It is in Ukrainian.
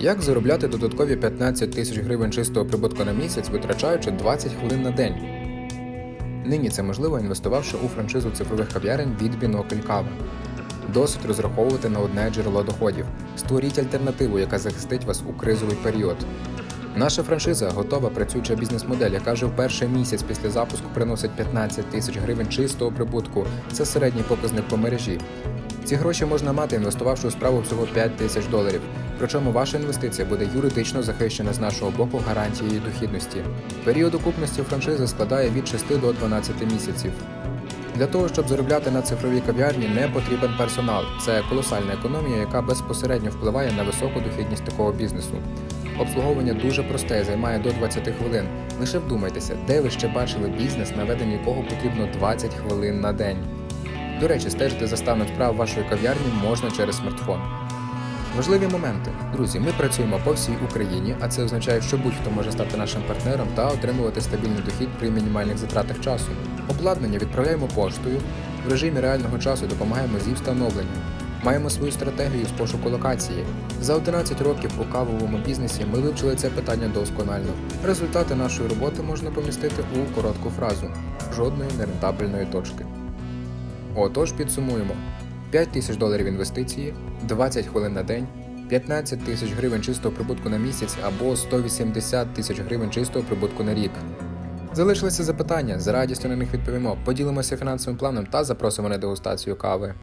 Як заробляти додаткові 15 тисяч гривень чистого прибутку на місяць, витрачаючи 20 хвилин на день? Нині це можливо, інвестувавши у франшизу цифрових кав'ярень від бінокль кава. Досить розраховувати на одне джерело доходів. Створіть альтернативу, яка захистить вас у кризовий період. Наша франшиза готова працююча бізнес-модель, яка вже в перший місяць після запуску приносить 15 тисяч гривень чистого прибутку. Це середній показник по мережі. Ці гроші можна мати, інвестувавши у справу всього 5 тисяч доларів. Причому ваша інвестиція буде юридично захищена з нашого боку гарантією дохідності. Період окупності франшизи складає від 6 до 12 місяців. Для того, щоб заробляти на цифровій кав'ярні, не потрібен персонал. Це колосальна економія, яка безпосередньо впливає на високу дохідність такого бізнесу. Обслуговування дуже просте і займає до 20 хвилин. Лише вдумайтеся, де ви ще бачили бізнес, на ведення якого потрібно 20 хвилин на день. До речі, стежити за станом справ вашої кав'ярні можна через смартфон. Важливі моменти. Друзі, ми працюємо по всій Україні, а це означає, що будь-хто може стати нашим партнером та отримувати стабільний дохід при мінімальних затратах часу. Обладнання відправляємо поштою. В режимі реального часу допомагаємо зі встановленням. Маємо свою стратегію з пошуку локації. За 11 років у кавовому бізнесі ми вивчили це питання досконально. Результати нашої роботи можна помістити у коротку фразу: жодної нерентабельної точки. Отож, підсумуємо: 5 тисяч доларів інвестиції, 20 хвилин на день, 15 тисяч гривень чистого прибутку на місяць або 180 тисяч гривень чистого прибутку на рік. Залишилися запитання, з радістю на них відповімо. Поділимося фінансовим планом та запросимо на дегустацію кави.